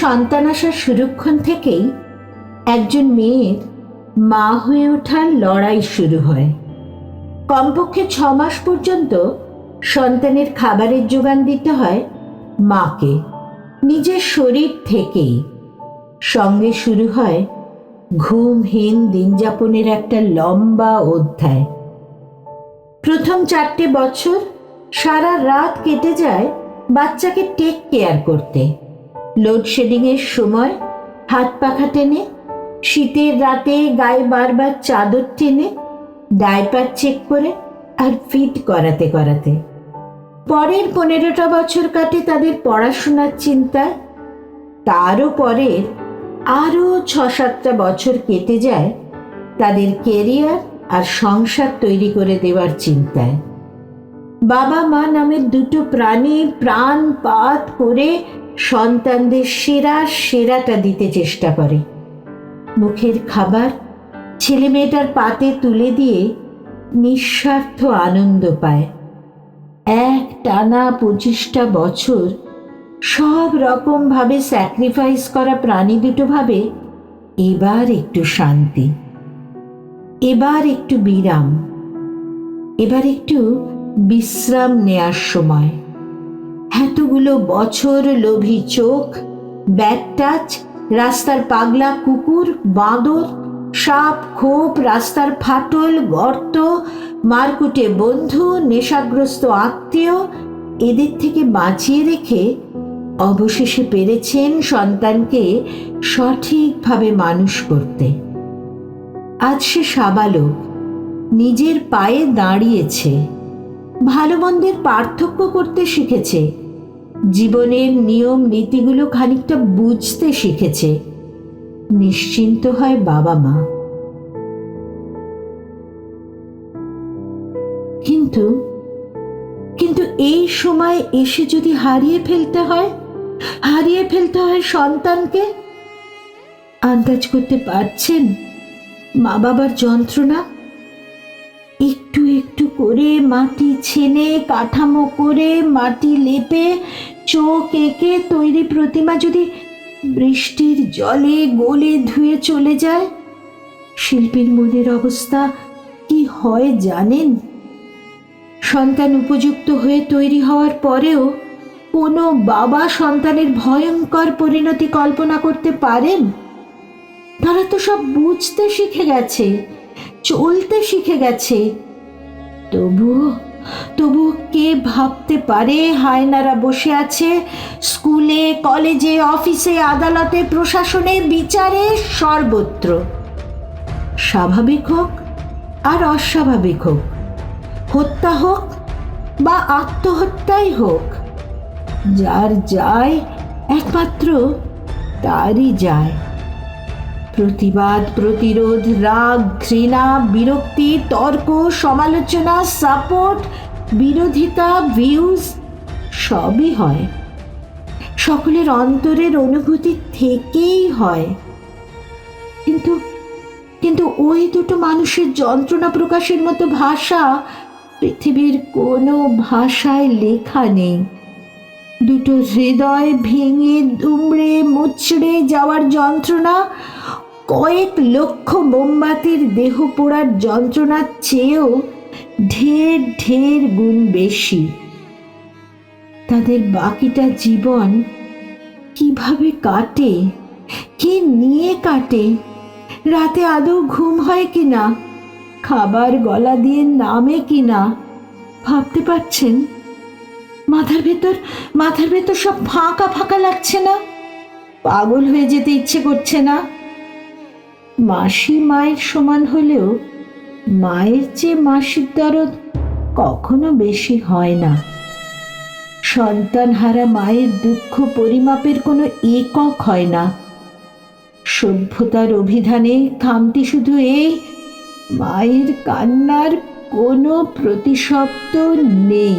সন্তান আসার শুরুক্ষণ থেকেই একজন মেয়ের মা হয়ে ওঠার লড়াই শুরু হয়। কমপক্ষে ছ মাস পর্যন্ত সন্তানের খাবারের যোগান দিতে হয় মাকে। নিজের শরীর থেকেই। সঙ্গে শুরু হয় ঘুমহীন দিনযাপনের একটা লম্বা অধ্যায়। প্রথম চারটে বছর সারা রাত কেটে যায় বাচ্চাকে টেক কেয়ার করতে। লোডশেডিংয়ের সময় হাত পাখা টেনে, শীতের রাতে গায়ে বারবার চাদর টেনে ডাইপার চেক করে আর ফিট করাতে করাতে। পরের পনেরোটা বছর কাটে তাদের পড়াশোনার চিন্তায় তারও পরের আরও ছ সাতটা বছর কেটে যায় তাদের কেরিয়ার আর সংসার তৈরি করে দেওয়ার চিন্তায়। বাবা মা নামের দুটো প্রাণী প্রাণ পাত করে সন্তানদের সেরা সেরাটা দিতে চেষ্টা করে। মুখের খাবার ছেলে মেয়েটার পাতে তুলে দিয়ে নিঃস্বার্থ আনন্দ পায়। এক টানা পঁচিশটা বছর সব রকমভাবে স্যাক্রিফাইস করা প্রাণী দুটো ভাবে এবার একটু শান্তি, এবার একটু বিরাম, এবার একটু বিশ্রাম নেয়ার সময়। এতগুলো বছর লোভী চোখ ব্যাট টাচ, রাস্তার পাগলা কুকুর, বাঁদর, সাপ, খোপ, রাস্তার ফাটল, গর্ত, মারকুটে বন্ধু, নেশাগ্রস্ত আত্মীয়, এদের থেকে বাঁচিয়ে রেখে অবশেষে পেরেছেন সন্তানকে সঠিকভাবে মানুষ করতে। আজ সে সাবালক, নিজের পায়ে দাঁড়িয়েছে, ভালো মন্দের পার্থক্য করতে শিখেছে। জীবনের নিয়ম নীতিগুলো খানিকটা বুঝতে শিখেছে। নিশ্চিন্ত হয় বাবা মা। কিন্তু কিন্তু এই সময় এসে যদি হারিয়ে ফেলতে হয়, হারিয়ে ফেলতে হয় সন্তানকে, আন্দাজ করতে পারছেন মা বাবার যন্ত্রণা? একটু একটু করে মাটি ছেনে, কাঠামো করে মাটি লেপে চোখ এঁকে তৈরি প্রতিমা যদি বৃষ্টির জলে গলে ধুয়ে চলে যায়, শিল্পীর মনের অবস্থা কি হয় জানেন? সন্তান উপযুক্ত হয়ে তৈরি হওয়ার পরেও কোনো বাবা সন্তানের ভয়ঙ্কর পরিণতি কল্পনা করতে পারেন? তারা তো সব বুঝতে শিখে গেছে, চলতে শিখে গেছে। তবুও তবু কে ভাবতে পারে হায়নারা বসে আছে? স্কুলে, কলেজে, অফিসে, আদালতে, প্রশাসনে বিচারে সর্বত্র। স্বাভাবিক হোক আর অস্বাভাবিক হোক। হত্যা হোক বা আত্মহত্যাই হোক, যার যায় একমাত্র তারই যায়। প্রতিবাদ, প্রতিরোধ, রাগ, ঘৃণা, বিরক্তি, তর্ক, সমালোচনা, সাপোর্ট, বিরোধিতা ভিউজ সবই হয়। সকলের অন্তরের অনুভূতি থেকেই হয়। কিন্তু কিন্তু ওই দুটো মানুষের যন্ত্রণা প্রকাশের মতো ভাষা পৃথিবীর কোনো ভাষায় লেখা নেই। দুটো হৃদয় ভেঙে, দুমড়ে, মুচড়ে যাওয়ার যন্ত্রণা কয়েক লক্ষ মোমবাতির দেহ পোড়ার যন্ত্রণার চেয়েও ঢের ঢের গুণ বেশি। তাদের বাকিটা জীবন কীভাবে কাটে, কে নিয়ে কাটে, রাতে আদৌ ঘুম হয় কি না খাবার গলা দিয়ে নামে কি না ভাবতে পারছেন? মাথার ভেতর মাথার ভেতর সব ফাঁকা ফাঁকা লাগছে না? পাগল হয়ে যেতে ইচ্ছে করছে না? মাসি মায়ের সমান হলেও মায়ের চেয়ে মাসির দরদ কখনো বেশি হয় না। সন্তান হারা মায়ের দুঃখ পরিমাপের কোনো একক হয় না। সভ্যতার অভিধানে খামতি শুধু এই, মায়ের কান্নার কোনো প্রতিশব্দ নেই।